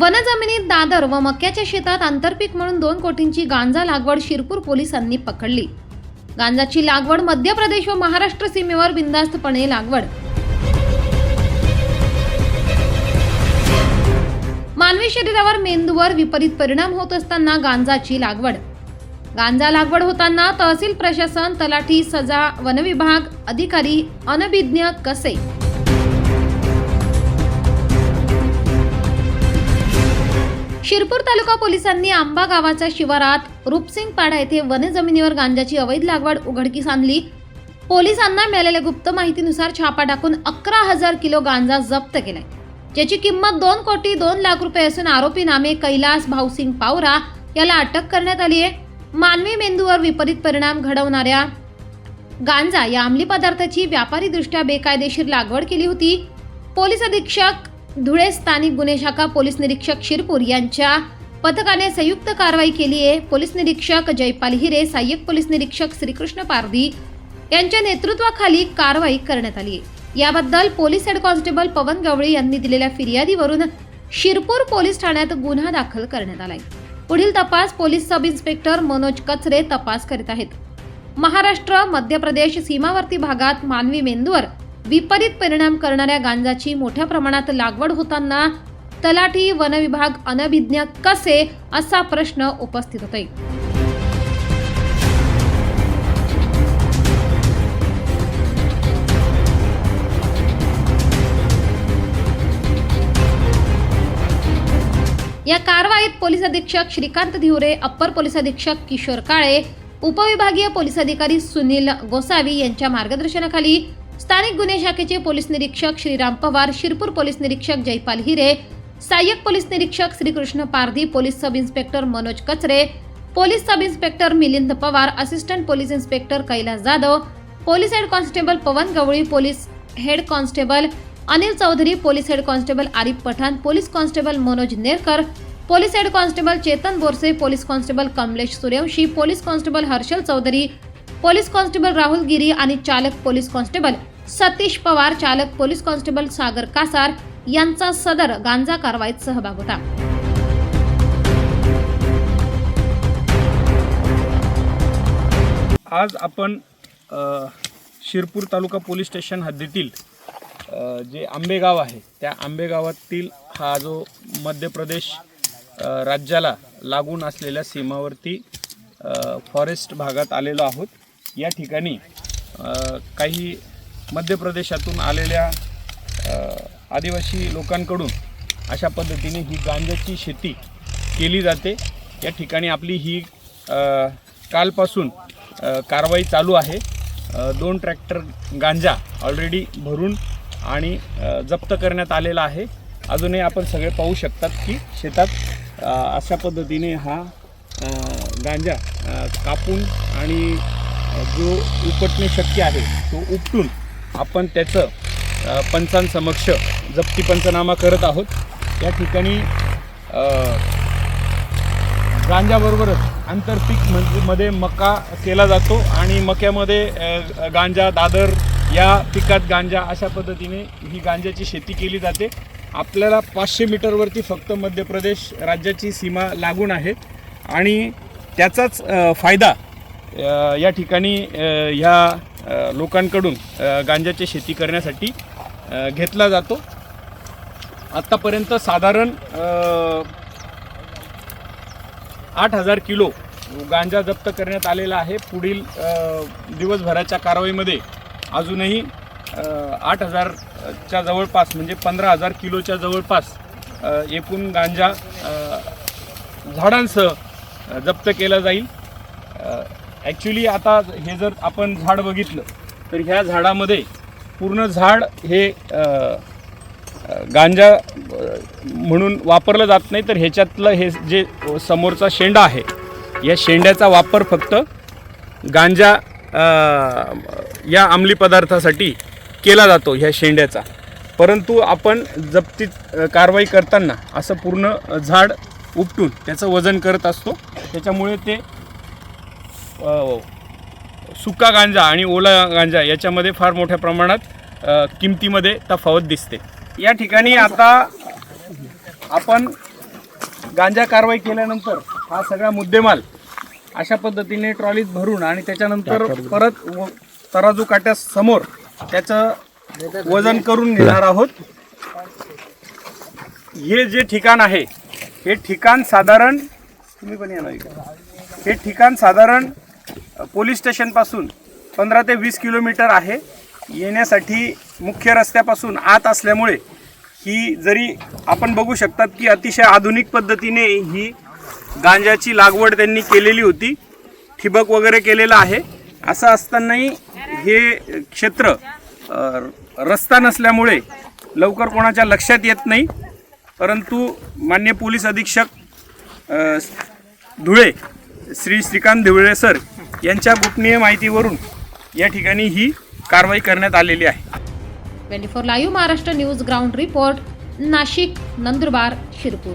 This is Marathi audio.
वनजमिनीत दादर व मक्याच्या शेतात आंतरपीक म्हणून दोन कोटींची गांजा लागवड शिरपूर पोलिसांनी पकडली. गांजाची लागवड मध्य प्रदेश व महाराष्ट्र सीमेवर बिंदास्तपणे लागवड. मानवी शरीरावर मेंदूवर विपरीत परिणाम होत असताना गांजाची लागवड. गांजा लागवड होताना तहसील प्रशासन तलाठी सजा वनविभाग अधिकारी अनभिज्ञ कसे? शिरपूर तालुका पोलिसांनी आंबा गावाच्या शिवारात रूपसिंग पाडा येथे वनजमिनीवर गांजाची अवैध लागवड उघडकीस आणली. पोलिसांना मिळालेल्या गुप्त माहितीनुसार छापा टाकून अकरा हजार किलो गांजा जप्त केलाय ज्याची किंमत दोन कोटी दोन लाख रुपये असून आरोपी नामे कैलास भाऊसिंग पावरा याला अटक करण्यात आली आहे मानवी मेंदूवर विपरीत परिणाम घडवणाऱ्या गांजा या अंमली पदार्थाची व्यापारीदृष्ट्या बेकायदेशीर लागवड केली होती. पोलीस अधीक्षक धुळे स्थानिक गुन्हे शाखा पोलीस निरीक्षक शिरपूर यांच्या पथकाने संयुक्त कारवाई केली आहे. पोलीस निरीक्षक जयपाल हिरे सहाय्यक पोलीस निरीक्षक श्रीकृष्ण पारधी यांच्या नेतृत्वाखाली कारवाई करण्यात आली आहे. याबद्दल police head constable Pawan Gawali यांनी दिलेल्या फिर्यादीवरून शिरपूर पोलीस ठाण्यात गुन्हा दाखल करण्यात आलाय. पुढील तपास पोलीस सब इन्स्पेक्टर मनोज कचरे तपास करीत आहेत. महाराष्ट्र मध्य प्रदेश सीमावर्ती भागात मानवी मेंदूवर विपरीत परिणाम करणाऱ्या गांजाची मोठ्या प्रमाणात लागवड होताना तलाठी वनविभाग अनभिज्ञ कसे असा प्रश्न उपस्थित होतोय. या कारवाईत पोलीस अधीक्षक श्रीकांत धिवरे अप्पर पोलीस अधीक्षक किशोर काळे उपविभागीय पोलीस अधिकारी सुनील गोसावी यांच्या मार्गदर्शनाखाली स्थानिक गुन्हे शाखेचे पोलीस निरीक्षक श्रीराम पवार शिरपूर पोलीस निरीक्षक जयपाल हिरे सहाय्यक पोलीस निरीक्षक Shrikrishna Pardhi police sub inspector Manoj Kachare police sub inspector Milind Pawar assistant police inspector Kailas Jadhav police head constable Pawan Gawali police head constable Anil Chaudhari police head constable Arif Pathan police constable Manoj Nerkar police head constable Chetan Borse police constable Kamlesh Suryavanshi police constable Harshal Chaudhari police constable Rahul Giri आणि चालक पोलीस कॉन्स्टेबल सतीश पवार चालक पोलीस कॉन्स्टेबल सागर कासार यांचा सदर गांजा कारवाईत सहभाग होता. आज आपण अ, शिरपूर तालुका पोलीस स्टेशन हद्दीतील अ, जे आंबेगाव आहे त्या आंबेगावातील हा जो मध्य प्रदेश अ, राज्याला लागून असलेल्या सीमावरती अ, फॉरेस्ट भागात आलेलो आहोत. या ठिकाणी काही मध्य प्रदेशातून आलेल्या आदिवासी लोकांकडून अशा पद्धतीने ही गांजाची शेती केली जाते. या ठिकाणी आपली ही कालपासून कारवाई चालू आहे. दोन ट्रॅक्टर गांजा ऑलरेडी भरून आणि जप्त करण्यात आलेला आहे. अजूनही आपण सगळे पाहू शकतात की शेतात अशा पद्धतीने हा गांजा कापून आणि जो उपटणे शक्य आहे तो उपटून आपण त्याचं पंचांसमक्ष जप्ती पंचनामा करत आहोत. या ठिकाणी गांजाबरोबरच आंतरपीक म्हणजे मध्ये मका केला जातो आणि मक्यामध्ये गांजा दादर या पिकात गांजा अशा पद्धतीने ही गांजाची शेती केली जाते. आपल्याला पाचशे मीटरवरती फक्त मध्य प्रदेश राज्याची सीमा लागून आहे आणि त्याचाच फायदा या ठिकाणी ह्या लोकांकडून गांजाची शेती करण्यासाठी घेतला जातो. आत्तापर्यंत साधारण आठ हजार किलो गांजा जप्त करण्यात आलेला आहे. पुढील दिवसभराच्या कारवाईमध्ये अजूनही आठ हजारच्या जवळपास म्हणजे पंधरा हजार किलोच्या जवळपास एकूण गांजा झाडांसह जप्त केला जाईल. ॲक्च्युली आता हे जर आपण झाड बघितलं तर ह्या झाडामध्ये पूर्ण झाड हे गांजा म्हणून वापरलं जात नाही तर ह्याच्यातलं हे जे समोरचा शेंडा आहे या शेंड्याचा वापर फक्त गांजा या अंमली पदार्थासाठी केला जातो ह्या शेंड्याचा. परंतु आपण जप्तीत कारवाई करताना असं पूर्ण झाड उपटून त्याचं वजन करत असतो त्याच्यामुळे ते सुका गांजा आणि ओला गांजा याच्यामध्ये फार मोठ्या प्रमाणात किमतीमध्ये तफावत दिसते. या ठिकाणी आता आपण गांजा कारवाई केल्यानंतर हा सगळा मुद्देमाल अशा पद्धतीने ट्रॉलीत भरून आणि त्याच्यानंतर परत तराजू काट्यासमोर त्याचं वजन करून नेणार आहोत. हे जे ठिकाण आहे हे ठिकाण साधारण तुम्ही पण या. हे ठिकाण साधारण पोलीस स्टेशनपासून पंधरा ते वीस किलोमीटर आहे. येण्यासाठी मुख्य रस्त्यापासून आत असल्यामुळे ही जरी आपण बघू शकतात की अतिशय आधुनिक पद्धतीने ही गांजाची लागवड त्यांनी केलेली होती. ठिबक वगैरे केलेलं आहे. असं असतानाही हे क्षेत्र रस्ता नसल्यामुळे लवकर कोणाच्या लक्षात येत नाही. परंतु मान्य पोलीस अधीक्षक धुळे श्री श्रीकांत धिवळे सर यांच्या गोपनीय माहितीवरून या ठिकाणी ही कारवाई करण्यात आलेली आहे. Twenty four live Maharashtra news ground report Nashik Nandurbar Shirpur.